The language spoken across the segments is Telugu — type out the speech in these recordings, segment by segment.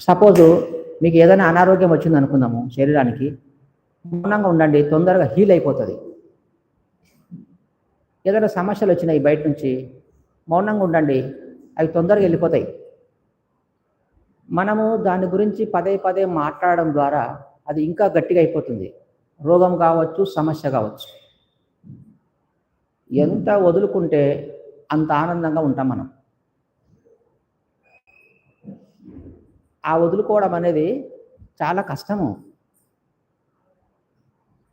సపోజు మీకు ఏదైనా అనారోగ్యం వచ్చింది అనుకుందాము శరీరానికి మౌనంగా ఉండండి తొందరగా హీల్ అయిపోతుంది. ఏదైనా సమస్యలు వచ్చినాయి బయట నుంచి మౌనంగా ఉండండి అవి తొందరగా వెళ్ళిపోతాయి. మనము దాని గురించి పదే పదే మాట్లాడడం ద్వారా అది ఇంకా గట్టిగా అయిపోతుంది. రోగం కావచ్చు సమస్య కావచ్చు. ఎంత వదులుకుంటే అంత ఆనందంగా ఉంటాం మనం. ఆ వదులుకోవడం అనేది చాలా కష్టము.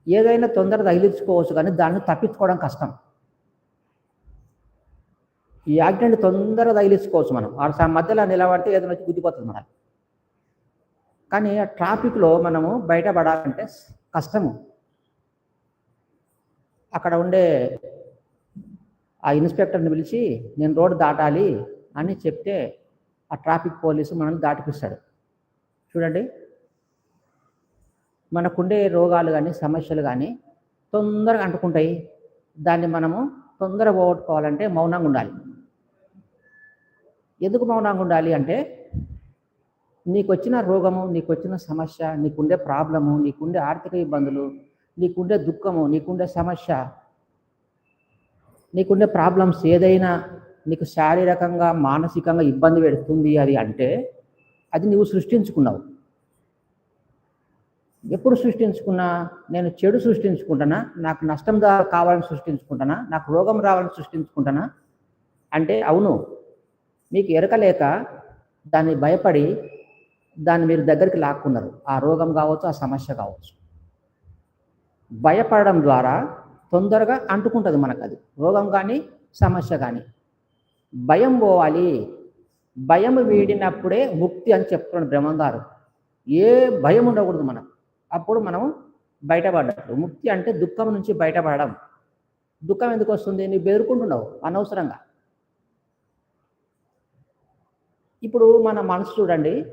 ఏదైనా తొందర తగిలించుకోవచ్చు కానీ దాన్ని తప్పించుకోవడం కష్టం. ఈ యాక్సిడెంట్ తొందరగా తగిలించుకోవచ్చు మనం. ఆ మధ్యలో నిలబడితే ఏదైనా వచ్చి గుద్దిపోతుంది మనకి. కానీ ఆ ట్రాఫిక్లో మనము బయటపడాలంటే కష్టము. అక్కడ ఉండే ఆ ఇన్స్పెక్టర్ని పిలిచి నేను రోడ్డు దాటాలి అని చెప్తే ఆ ట్రాఫిక్ పోలీసు మనల్ని దాటిపిస్తాడు చూడండి. మనకుండే రోగాలు కానీ సమస్యలు కానీ తొందరగా అంటుకుంటాయి. దాన్ని మనము తొందరగా పోగొట్టుకోవాలంటే మౌనంగా ఉండాలి. ఎందుకు మౌనంగా ఉండాలి అంటే నీకు వచ్చిన రోగము నీకు వచ్చిన సమస్య నీకుండే ప్రాబ్లము నీకుండే ఆర్థిక ఇబ్బందులు నీకుండే దుఃఖము నీకుండే సమస్య నీకుండే ప్రాబ్లమ్స్ ఏదైనా నీకు శారీరకంగా మానసికంగా ఇబ్బంది పెడుతుంది అది అంటే అది నువ్వు సృష్టించుకున్నావు. ఎప్పుడు సృష్టించుకున్నా? నేను చెడు సృష్టించుకుంటానా? నాకు నష్టం కావాలని సృష్టించుకుంటానా? నాకు రోగం రావాలని సృష్టించుకుంటానా? అంటే అవును మీకు ఎరకలేక దాన్ని భయపడి దాన్ని మీరు దగ్గరికి లాక్కున్నారు. ఆ రోగం కావచ్చు ఆ సమస్య కావచ్చు. భయపడడం ద్వారా తొందరగా అంటుకుంటుంది మనకు అది. రోగం కానీ సమస్య కానీ. భయం పోవాలి. భయం వీడినప్పుడే ముక్తి అని చెప్తున్నాడు బ్రహ్మంగారు. ఏ భయం ఉండకూడదు మనం అప్పుడు మనం బయటపడ్డట్టు ముక్తి అంటే దుఃఖం నుంచి బయటపడడం. దుఃఖం ఎందుకు వస్తుంది? నువ్వు బెదురుకుంటున్నావు అనవసరంగా. ఇప్పుడు మన మనసు చూడండి.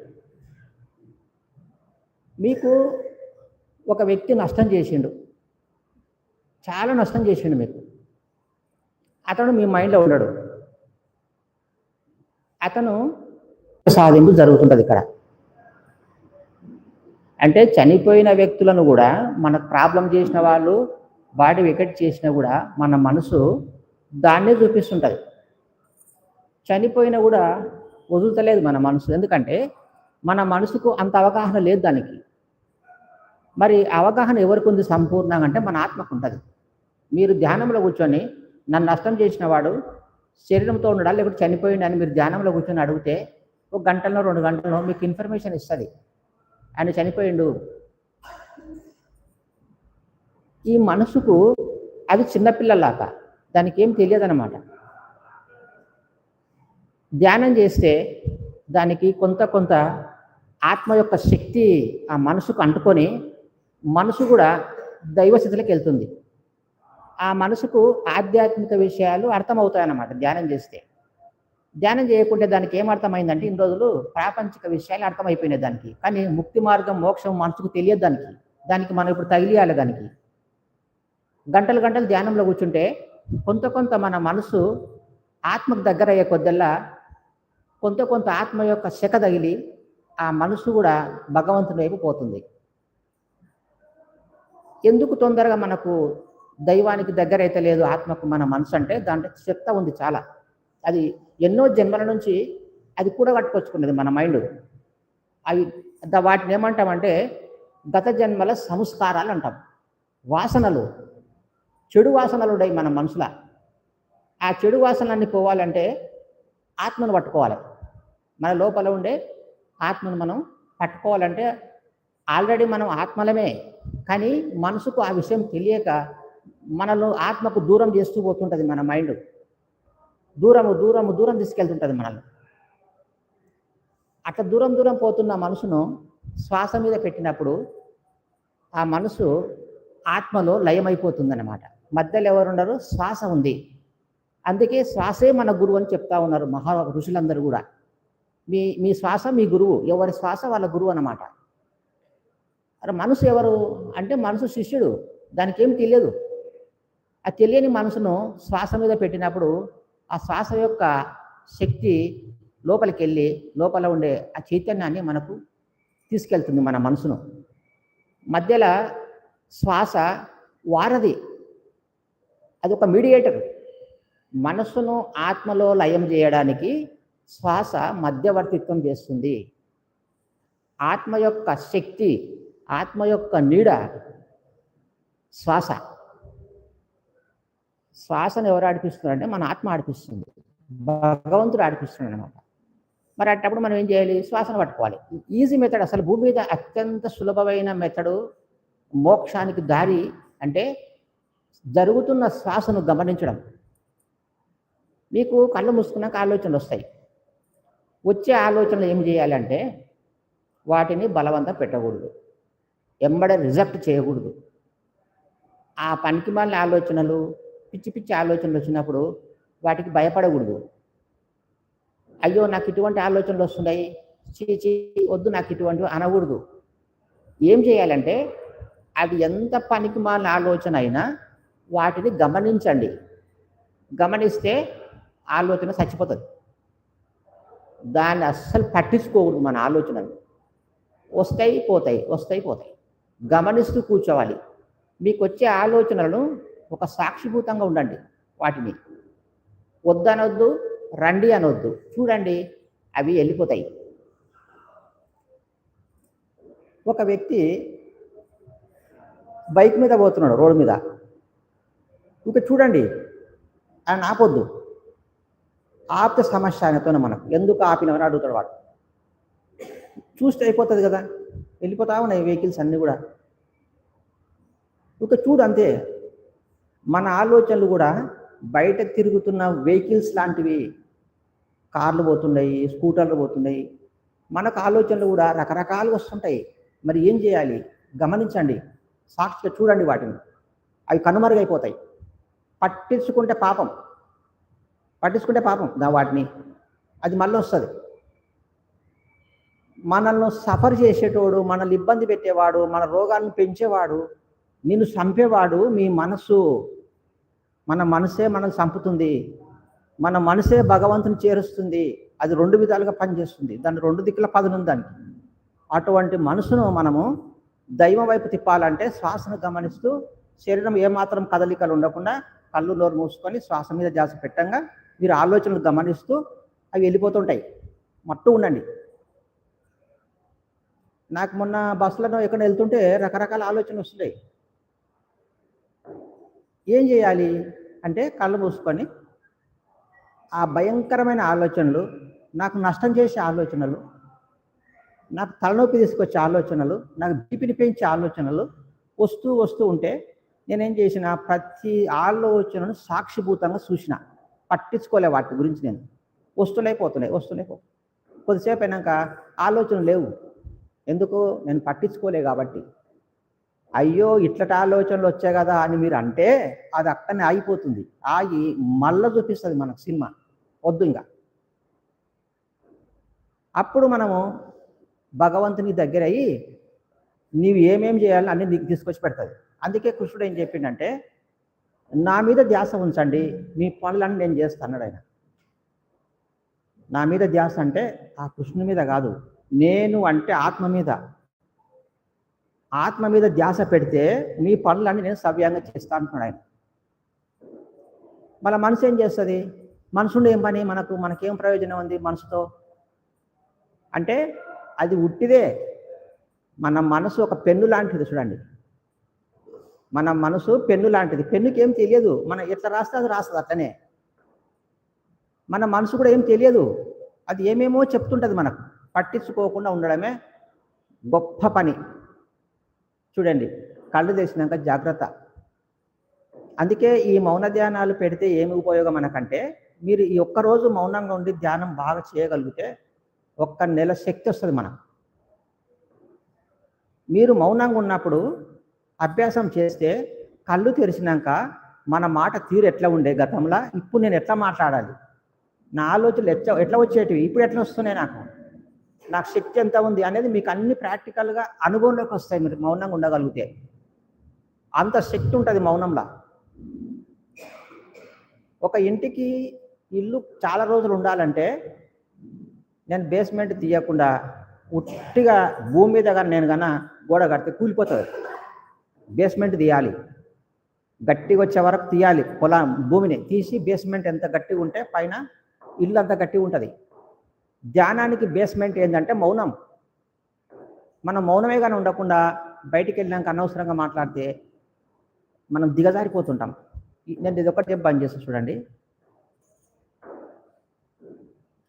మీకు ఒక వ్యక్తి నష్టం చేసిండు. చాలా నష్టం చేసిండు మీకు. అతను మీ మైండ్లో ఉండడు అతను సాధింపు జరుగుతుంటుంది ఇక్కడ. అంటే చనిపోయిన వ్యక్తులను కూడా మనకు ప్రాబ్లం చేసిన వాళ్ళు బాడీ వికెట్ చేసినా కూడా మన మనసు దాన్నే చూపిస్తుంటుంది. చనిపోయినా కూడా వదులుతలేదు మన మనసు. ఎందుకంటే మన మనసుకు అంత అవగాహన లేదు దానికి. మరి అవగాహన ఎవరికి ఉంది సంపూర్ణంగా అంటే మన ఆత్మకు ఉంటుంది. మీరు ధ్యానంలో కూర్చొని నన్ను నష్టం చేసిన వాడు శరీరంతో ఉండడా లేకపోతే చనిపోయిండు అని మీరు ధ్యానంలో కూర్చొని అడిగితే ఒక గంటలో రెండు గంటల్లో మీకు ఇన్ఫర్మేషన్ ఇస్తుంది. ఆయన చనిపోయిండు. ఈ మనసుకు అది చిన్నపిల్లలాక దానికి ఏం తెలియదన్నమాట. ధ్యానం చేస్తే దానికి కొంత కొంత ఆత్మ యొక్క శక్తి ఆ మనసుకు అంటుకొని మనసు కూడా దైవ స్థితిలోకి వెళ్తుంది. ఆ మనసుకు ఆధ్యాత్మిక విషయాలు అర్థమవుతాయన్నమాట ధ్యానం చేస్తే. ధ్యానం చేయకుంటే దానికి ఏం అర్థమైందంటే ఇన్ని రోజులు ప్రాపంచిక విషయాలు అర్థమైపోయినాయి దానికి. కానీ ముక్తి మార్గం మోక్షం మనసుకు తెలియదు దానికి. దానికి మనం ఇప్పుడు తగిలియాలి దానికి. గంటలు గంటలు ధ్యానంలో కూర్చుంటే కొంత కొంత మన మనసు ఆత్మకు దగ్గర అయ్యే కొద్దల్లా కొంత కొంత ఆత్మ యొక్క శక తగిలి ఆ మనసు కూడా భగవంతుని వైపు పోతుంది. ఎందుకు తొందరగా మనకు దైవానికి దగ్గర అయితే లేదు ఆత్మకు మన మనసు అంటే దాంట్లో చెప్తా ఉంది చాలా. అది ఎన్నో జన్మల నుంచి అది కూడా కట్టుకొచ్చుకున్నది మన మైండ్. అవి వాటిని ఏమంటామంటే గత జన్మల సంస్కారాలు అంటాం. వాసనలు చెడు వాసనలు ఉన్నాయి మన మనసులో. ఆ చెడు వాసనలన్నీ పోవాలంటే ఆత్మను పట్టుకోవాలి. మన లోపల ఉండే ఆత్మను మనం పట్టుకోవాలంటే ఆల్రెడీ మనం ఆత్మలమే. కానీ మనసుకు ఆ విషయం తెలియక మనలో ఆత్మకు దూరం చేస్తూ పోతుంటుంది మన మైండ్. దూరము దూరము దూరం తీసుకెళ్తుంటుంది మనల్ని. అట్లా దూరం దూరం పోతున్న మనసును శ్వాస మీద పెట్టినప్పుడు ఆ మనసు ఆత్మలో లయమైపోతుందన్నమాట. మధ్యలో ఎవరున్నారు శ్వాస ఉంది. అందుకే శ్వాసే మన గురువు అని చెప్తా ఉన్నారు మహా ఋషులందరూ కూడా. మీ మీ శ్వాస మీ గురువు. ఎవరి శ్వాస వాళ్ళ గురువు అన్నమాట. అరే మనసు ఎవరు? అంటే మనసు శిష్యుడు. దానికి ఏం తెలియదు. ఆ తెలియని మనసును శ్వాస మీద పెట్టినప్పుడు ఆ శ్వాస యొక్క శక్తి లోపలికి వెళ్ళి లోపల ఉండే ఆ చైతన్యాన్ని మనకు తీసుకెళ్తుంది మన మనసును. మధ్యలో శ్వాస వారది అది ఒక మీడియేటర్ మనస్సును ఆత్మలో లయం చేయడానికి శ్వాస మధ్యవర్తిత్వం చేస్తుంది. ఆత్మ యొక్క శక్తి ఆత్మ యొక్క నీడ శ్వాస. శ్వాసను ఎవరు ఆడిపిస్తున్నారంటే మన ఆత్మ ఆడిపిస్తుంది. భగవంతుడు ఆడిపిస్తున్నాడు అనమాట మరి అట్టప్పుడు మనం ఏం చేయాలి? శ్వాసను పట్టుకోవాలి. ఈజీ మెథడ్ అసలు భూమి మీద అత్యంత సులభమైన మెథడు మోక్షానికి దారి అంటే జరుగుతున్న శ్వాసను గమనించడం. మీకు కళ్ళు మూసుకున్నాక ఆలోచనలు వస్తాయి. వచ్చే ఆలోచనలు ఏం చేయాలంటే వాటిని బలవంతం పెట్టకూడదు. ఎంబడ రిజెక్ట్ చేయకూడదు. ఆ పనికి మళ్ళీ ఆలోచనలు పిచ్చి పిచ్చి ఆలోచనలు వచ్చినప్పుడు వాటికి భయపడకూడదు. అయ్యో నాకు ఇటువంటి ఆలోచనలు వస్తున్నాయి. చీ చీ వద్దు నాకు ఇటువంటివి అనకూడదు. ఏం చేయాలంటే అది ఎంత పనికి మాలిన ఆలోచన అయినా వాటిని గమనించండి. గమనిస్తే ఆలోచన చచ్చిపోతుంది. దాన్ని అస్సలు పట్టించుకోకూడదు మన ఆలోచనలు. వస్తాయి పోతాయి వస్తాయి పోతాయి. గమనిస్తూ కూర్చోవాలి. మీకు వచ్చే ఆలోచనలను ఒక సాక్షిభూతంగా ఉండండి వాటిని. వద్దనొద్దు రండి అనొద్దు. చూడండి అవి వెళ్ళిపోతాయి. ఒక వ్యక్తి బైక్ మీద పోతున్నాడు రోడ్డు మీద. ఇంకా చూడండి ఆయన ఆపొద్దు. ఆపితే సమస్య ఆయనతోనే మనకు. ఎందుకు ఆపినవని అడుగుతాడు వాడు. చూస్తే అయిపోతుంది కదా. వెళ్ళిపోతా ఉన్నాయి వెహికల్స్ అన్నీ కూడా. ఇక చూడు అంతే. మన ఆలోచనలు కూడా బయట తిరుగుతున్న వెహికల్స్ లాంటివి. కార్లు పోతున్నాయి స్కూటర్లు పోతున్నాయి. మనకు ఆలోచనలు కూడా రకరకాలు వస్తుంటాయి. మరి ఏం చేయాలి? గమనించండి. సాక్షిగా చూడండి వాటిని. అవి కనుమరుగైపోతాయి. పట్టించుకుంటే పాపం. పట్టించుకుంటే పాపం దా వాటిని. అది మళ్ళీ వస్తుంది. మనల్ని సఫర్ చేసేటోడు మనల్ని ఇబ్బంది పెట్టేవాడు మన రోగాలను పెంచేవాడు నిన్ను చంపేవాడు మీ మనసు మన మనసే మనం చంపుతుంది. మన మనసే భగవంతుని చేరుస్తుంది. అది రెండు విధాలుగా పనిచేస్తుంది. దాని రెండు దిక్కుల పదనుంది దానికి. అటువంటి మనసును మనము దైవం వైపు తిప్పాలంటే శ్వాసను గమనిస్తూ శరీరం ఏమాత్రం కదలికలు ఉండకుండా కళ్ళు నోరు మూసుకొని శ్వాస మీద జాస పెట్టంగా మీరు ఆలోచనలు గమనిస్తూ అవి వెళ్ళిపోతుంటాయి. మట్టు ఉండండి. నాకు మొన్న బస్సులను ఎక్కడ వెళ్తుంటే రకరకాల ఆలోచనలు వస్తున్నాయి. ఏం చేయాలి అంటే కళ్ళు మూసుకొని ఆ భయంకరమైన ఆలోచనలు నాకు నష్టం చేసే ఆలోచనలు నాకు తలనొప్పి తీసుకొచ్చే ఆలోచనలు నాకు బీపీని పెంచే ఆలోచనలు వస్తూ వస్తూ ఉంటే నేనేం చేసిన ప్రతి ఆలోచనను సాక్షిభూతంగా చూసిన పట్టించుకోలే వాటి గురించి నేను. వస్తున్నాయి పోతున్నాయి వస్తున్నాయి పో కొద్దిసేపు అయినాక ఆలోచనలు లేవు. ఎందుకు నేను పట్టించుకోలే కాబట్టి అయ్యో ఇట్లట ఆలోచనలు వచ్చాయి కదా అని మీరు అంటే అది అక్కడనే ఆగిపోతుంది. ఆగి మళ్ళీ చూపిస్తుంది మనకు సినిమా. వద్దు ఇంకా. అప్పుడు మనము భగవంతుని దగ్గర అయ్యి నీవు ఏమేం చేయాలని అన్ని నీకు తీసుకొచ్చి పెడతాది. అందుకే కృష్ణుడు ఏం చెప్పిండంటే నా మీద ధ్యాస ఉంచండి మీ పనులన్నీ నేను చేస్తాను ఆయన. నా మీద ధ్యాస అంటే ఆ కృష్ణుని మీద కాదు. నేను అంటే ఆత్మ మీద. ఆత్మ మీద ధ్యాస పెడితే మీ పనులన్నీ నేను సవ్యంగా చేస్తా అంటున్నాడు ఆయన. మన మనసు ఏం చేస్తుంది? మనసుండే ఏం పని? మనకు మనకేం ప్రయోజనం ఉంది మనసుతో? అంటే అది ఉట్టిదే. మన మనసు ఒక పెన్ను లాంటిది చూడండి. మన మనసు పెన్ను లాంటిది. పెన్నుకి ఏం తెలియదు. మనం ఎట్లా రాస్తే అది రాస్తుంది అట్లనే. మన మనసు కూడా ఏం తెలియదు. అది ఏమేమో చెప్తుంటుంది మనకు. పట్టించుకోకుండా ఉండడమే గొప్ప పని. చూడండి కళ్ళు తెచ్చినాక జాగ్రత్త. అందుకే ఈ మౌన ధ్యానాలు పెడితే ఏమి ఉపయోగం అనకంటే మీరు ఈ ఒక్క రోజు మౌనంగా ఉండి ధ్యానం బాగా చేయగలిగితే ఒక్క నెల శక్తి వస్తుంది మనకు. మీరు మౌనంగా ఉన్నప్పుడు అభ్యాసం చేస్తే కళ్ళు తెరిచినాక మన మాట తీరు ఎట్లా ఉండే గతంలో? ఇప్పుడు నేను ఎట్లా మాట్లాడాలి? నా ఆలోచనలు ఎట్లా ఎట్లా వచ్చేటివి? ఇప్పుడు ఎట్లా వస్తున్నాయి నాకు? నాకు శక్తి ఎంత ఉంది అనేది మీకు అన్ని ప్రాక్టికల్గా అనుభవంలోకి వస్తాయి మీరు మౌనంగా ఉండగలిగితే. అంత శక్తి ఉంటుంది మౌనంలో. ఒక ఇంటికి ఇల్లు చాలా రోజులు ఉండాలంటే నేను బేస్మెంట్ తీయకుండా ఉట్టిగా భూమి మీద కానీ నేను కన్నా గోడ కడితే కూలిపోతుంది. బేస్మెంట్ తీయాలి. గట్టిగా వచ్చే వరకు తీయాలి పొలం భూమిని. తీసి బేస్మెంట్ ఎంత గట్టిగా ఉంటే పైన ఇల్లు అంత గట్టిగా ఉంటుంది. ధ్యానానికి బేస్మెంట్ ఏంటంటే మౌనం. మనం మౌనమే కానీ ఉండకుండా బయటికి వెళ్ళినాక అనవసరంగా మాట్లాడితే మనం దిగజారిపోతుంటాం. నేను ఇది ఒకటి బంద్ చేసి చూడండి.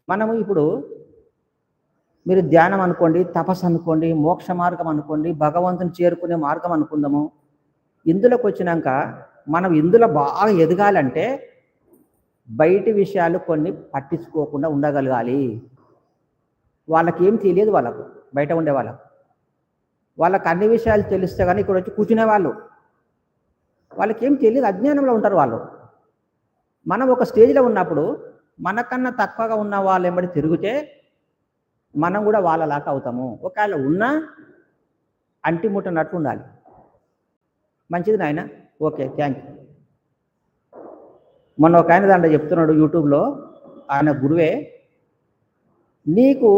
మనము ఇప్పుడు మీరు ధ్యానం అనుకోండి తపస్సు అనుకోండి మోక్ష మార్గం అనుకోండి భగవంతుని చేరుకునే మార్గం అనుకుందాము. ఇందులోకి వచ్చినాక మనం ఇందులో బాగా ఎదగాలంటే బయటి విషయాలు కొన్ని పట్టించుకోకుండా ఉండగలగాలి. వాళ్ళకి ఏం తెలియదు వాళ్ళకు బయట ఉండే వాళ్ళకు. వాళ్ళకి అన్ని విషయాలు తెలిస్తే కానీ ఇక్కడ వచ్చి కూర్చునే వాళ్ళు. వాళ్ళకి ఏం తెలియదు అజ్ఞానంలో ఉంటారు వాళ్ళు. మనం ఒక స్టేజ్లో ఉన్నప్పుడు మనకన్నా తక్కువగా ఉన్న వాళ్ళు ఎంబడి తిరిగితే మనం కూడా వాళ్ళలాగా అవుతాము. ఒకవేళ ఉన్నా అంటి ముట్టనట్టు ఉండాలి. మంచిది నాయన? Okay thank you. మొన్న ఒక ఆయన దాంట్లో చెప్తున్నాడు యూట్యూబ్లో ఆయన గురువే నీకు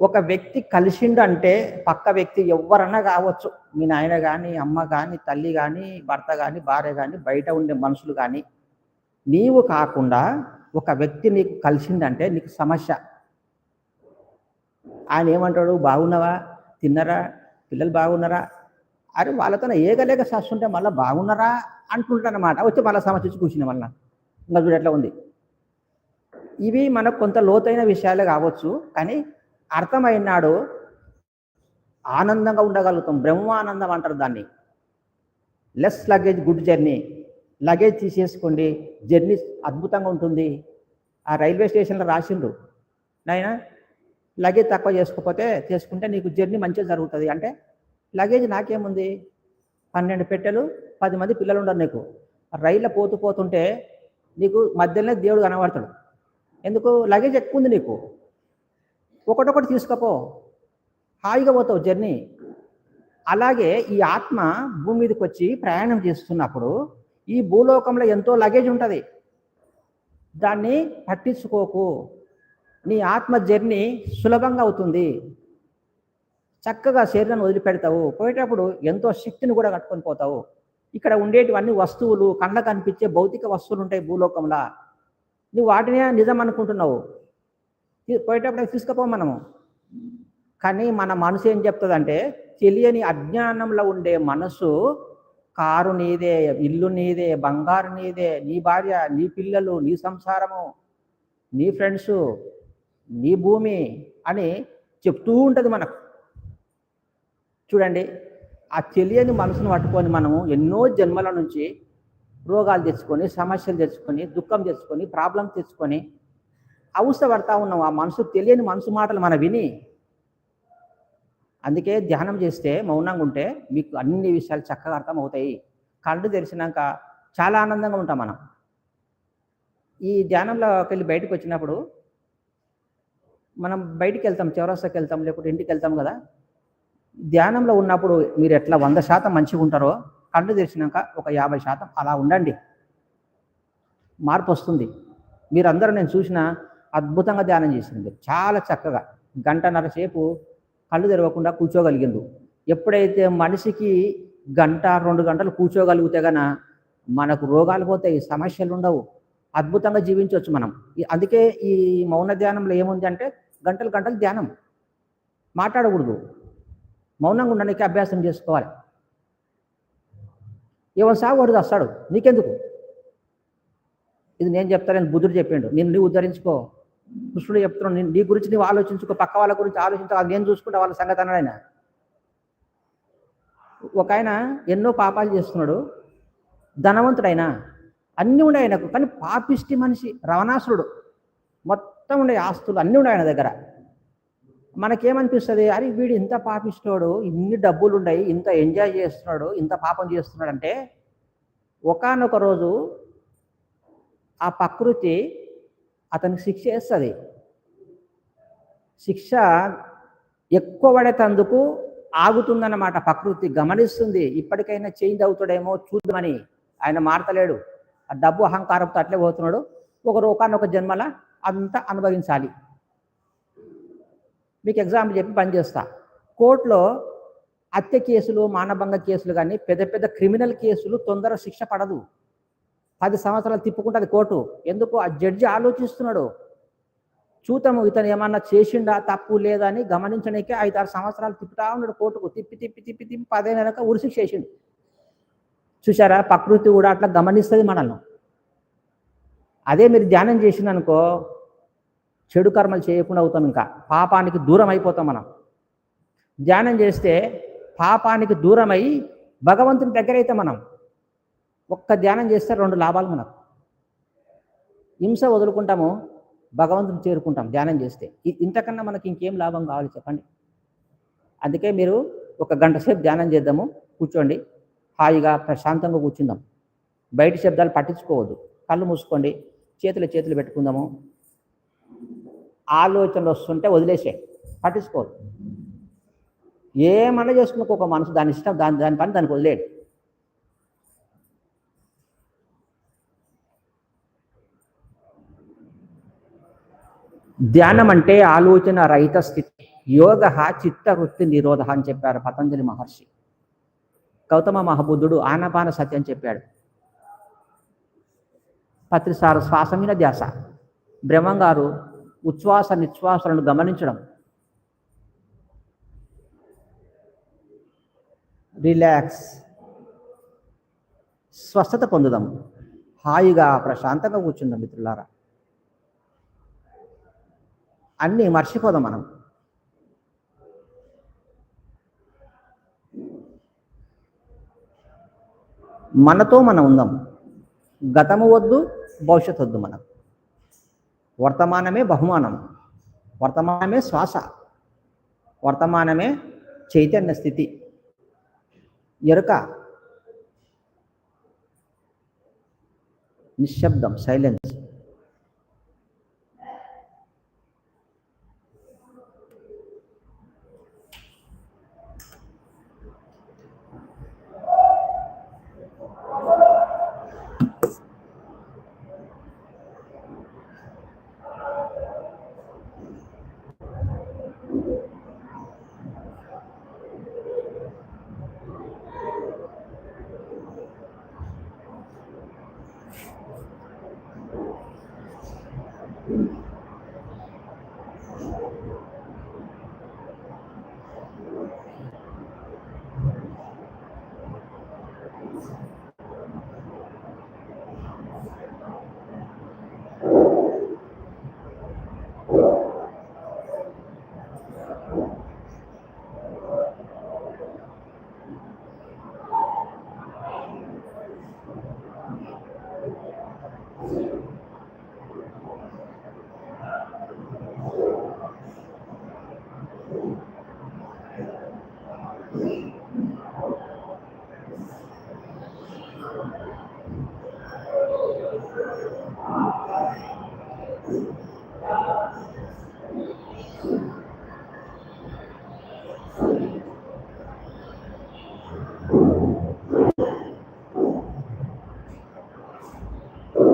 ఒక వ్యక్తి కలిసిండు అంటే పక్క వ్యక్తి ఎవరన్నా కావచ్చు. మీ నాయన కానీ అమ్మ కానీ తల్లి కానీ భర్త కానీ భార్య కానీ బయట ఉండే మనుషులు కానీ నీవు కాకుండా ఒక వ్యక్తి నీకు కలిసిందంటే నీకు సమస్య. ఆయన ఏమంటాడు? బాగున్నావా? తిన్నరా? పిల్లలు బాగున్నారా? అరే వాళ్ళతో ఏగలేక సస్తుంటే మళ్ళీ బాగున్నారా? అంటుంటారన్నమాట వచ్చి మళ్ళీ సమస్య వచ్చి కూర్చుని మళ్ళీ. ఇంకా చూడు ఎట్లా ఉంది. ఇవి మనకు కొంత లోతైన విషయాలే కావచ్చు కానీ అర్థమైనాడు ఆనందంగా ఉండగలుగుతాం. బ్రహ్మానందం అంటారు దాన్ని. Less luggage good journey luggage తీసేసుకోండి. జర్నీ అద్భుతంగా ఉంటుంది. ఆ రైల్వే స్టేషన్లో రాసిండ్రు. నాయన లగేజ్ తక్కువ చేసుకోకపోతే చేసుకుంటే నీకు జర్నీ మంచిగా జరుగుతుంది. అంటే లగేజ్ నాకేముంది? పన్నెండు పెట్టెలు పది మంది పిల్లలు ఉండరు నీకు. రైల్లో పోతూ పోతుంటే నీకు మధ్యలోనే దేవుడు కనబడతాడు. ఎందుకు? లగేజ్ ఎక్కువ ఉంది నీకు. ఒకటొకటి తీసుకపో. హాయిగా పోతావు జర్నీ. అలాగే ఈ ఆత్మ భూమి మీదకి వచ్చి ప్రయాణం చేస్తున్నప్పుడు ఈ భూలోకంలో ఎంతో లగేజ్ ఉంటుంది. దాన్ని పట్టించుకోకు. నీ ఆత్మ జర్నీ సులభంగా అవుతుంది. చక్కగా శరీరాన్ని వదిలిపెడతావు. పోయేటప్పుడు ఎంతో శక్తిని కూడా కట్టుకొని పోతావు. ఇక్కడ ఉండేటివన్నీ వస్తువులు కళ్ళకు కనిపించే భౌతిక వస్తువులు ఉంటాయి భూలోకంలో. నువ్వు వాటినే నిజం అనుకుంటున్నావు. పోయేటప్పుడు అవి తీసుకుపో మనము. కానీ మన మనసు ఏం చెప్తుందంటే తెలియని అజ్ఞానంలో ఉండే మనసు కారు నీదే ఇల్లు నీదే బంగారు నీదే నీ భార్య నీ పిల్లలు నీ సంసారము నీ ఫ్రెండ్స్ నీ భూమి అని చెప్తూ ఉంటుంది మనకు. చూడండి ఆ తెలియని మనసును పట్టుకొని మనము ఎన్నో జన్మల నుంచి రోగాలు తెచ్చుకొని సమస్యలు తెచ్చుకొని దుఃఖం తెచ్చుకొని ప్రాబ్లం తెచ్చుకొని అవస్థ ఉన్నాం. ఆ మనసు తెలియని మనసు మాటలు మన విని అందుకే ధ్యానం చేస్తే మౌనంగా ఉంటే మీకు అన్ని విషయాలు చక్కగా అర్థమవుతాయి. కళ్ళు తెరిచినాక చాలా ఆనందంగా ఉంటాం మనం. ఈ ధ్యానంలోకి వెళ్ళి బయటకు వచ్చినప్పుడు మనం బయటికి వెళ్తాం చౌరస్తాకి వెళ్తాం లేకపోతే ఇంటికి వెళ్తాం కదా. ధ్యానంలో ఉన్నప్పుడు మీరు ఎట్లా వంద శాతం మంచిగా ఉంటారో కళ్ళు తెరిచినాక ఒక యాభై శాతం అలా ఉండండి. మార్పు వస్తుంది. మీరందరూ నేను చూసిన అద్భుతంగా ధ్యానం చేసింది. చాలా చక్కగా. గంటన్నర సేపు కళ్ళు తెరవకుండా కూర్చోగలిగింది ఎప్పుడైతే మనిషికి గంట రెండు గంటలు కూర్చోగలిగితే గన మనకు రోగాలు పోతాయి సమస్యలు ఉండవు. అద్భుతంగా జీవించవచ్చు మనం. అందుకే ఈ మౌన ధ్యానంలో ఏముంది అంటే గంటలు గంటలు ధ్యానం. మాట్లాడకూడదు. మౌనంగా ఉండడానికి అభ్యాసం చేసుకోవాలి. ఎవరు సాగుడు వస్తాడు. నీకెందుకు? ఇది నేను చెప్తానని బుద్ధుడు చెప్పిండు. నేను నువ్వు ఉద్ధరించుకో. కృష్ణుడు చెప్తున్నాడు నేను నీ గురించి నువ్వు ఆలోచించుకో. పక్క వాళ్ళ గురించి ఆలోచించు నేను చూసుకుంటా వాళ్ళ సంగతి అన్నాడు ఆయన. ఒక ఆయన ఎన్నో పాపాలు చేస్తున్నాడు. ధనవంతుడైనా అన్నీ ఉన్నాయి ఆయనకు. కానీ పాపిష్టి మనిషి రవణాసురుడు. మొత్తం ఉండే ఆస్తులు అన్నీ ఉన్నాయి ఆయన దగ్గర. మనకేమనిపిస్తుంది? అరే వీడు ఇంత పాపిస్తాడు ఇన్ని డబ్బులు ఉన్నాయి ఇంత ఎంజాయ్ చేస్తున్నాడు ఇంత పాపం చేస్తున్నాడు అంటే ఒకనొక రోజు ఆ ప్రకృతి అతనికి శిక్ష వేస్తుంది. శిక్ష ఎక్కువ పడేటందుకు ఆగుతుందన్నమాట ప్రకృతి గమనిస్తుంది. ఇప్పటికైనా చేంజ్ అవుతాడేమో చూద్దామని. ఆయన మారతలేడు. ఆ డబ్బు అహంకారంతో అట్లే పోతున్నాడు. ఒక ఒకనొక జన్మల అంతా అనుభవించాలి. మీకు ఎగ్జాంపుల్ చెప్పి పనిచేస్తా కోర్టులో హత్య కేసులు మానభంగ కేసులు కానీ పెద్ద పెద్ద క్రిమినల్ కేసులు తొందర శిక్ష పడదు. పది సంవత్సరాలు తిప్పుకుంటుంది కోర్టు. ఎందుకు? ఆ జడ్జి ఆలోచిస్తున్నాడు. చూతాము ఇతను ఏమన్నా చేసిండా తప్పు లేదా అని గమనించడానికి ఐదు ఆరు సంవత్సరాలు తిప్పుతా ఉన్నాడు కోర్టుకు. తిప్పి తిప్పి తిప్పి తిప్పి పదేళ్ళక ఉరిశిక్ష చేసిండు. చూసారా ప్రకృతి కూడా అట్లా గమనిస్తుంది మనల్ని. అదే మీరు ధ్యానం చేసిందనుకో చెడు కర్మలు చేయకుండా అవుతాం ఇంకా. పాపానికి దూరం అయిపోతాం మనం. ధ్యానం చేస్తే పాపానికి దూరమై భగవంతుని దగ్గర అయితే మనం. ఒక్క ధ్యానం చేస్తే రెండు లాభాలు మనకు. హింస వదులుకుంటాము భగవంతుని చేరుకుంటాం ధ్యానం చేస్తే. ఇంతకన్నా మనకి ఇంకేం లాభం కావాలి చెప్పండి? అందుకే మీరు ఒక గంట సేపు ధ్యానం చేద్దాము కూర్చోండి హాయిగా ప్రశాంతంగా కూర్చుందాం. బయట శబ్దాలు పట్టించుకోవద్దు. కళ్ళు మూసుకోండి చేతులు చేతులు పెట్టుకుందాము. ఆలోచనలు వస్తుంటే వదిలేసే పట్టించుకోవద్దు ఏమన్నా చేసుకున్న ఒక మనసు దాని ఇష్టం దాని దాని పని దానికి వదిలేడు ధ్యానం అంటే ఆలోచన రహిత స్థితి. యోగ చిత్తవృత్తి నిరోధ అని చెప్పారు పతంజలి మహర్షి. గౌతమ మహాబుద్ధుడు ఆనపాన సత్యం చెప్పాడు. పత్రిసార శ్వాస మీద ధ్యాస. బ్రహ్మంగారు ఉచ్ఛ్వాస నిశ్వాసాలను గమనించడం. రిలాక్స్ స్వస్థత పొందుదాం. హాయిగా ప్రశాంతంగా కూర్చుందాం మిత్రులారా. అన్నీ మర్చిపోదాం మనం. మనతో మనం ఉందాం. గతము వద్దు భవిష్యత్తు వద్దు మనం. వర్తమానమే బహుమానం. వర్తమానమే శ్వాస. వర్తమానమే చైతన్య స్థితి. ఎరుక. నిశ్శబ్దం సైలెన్స్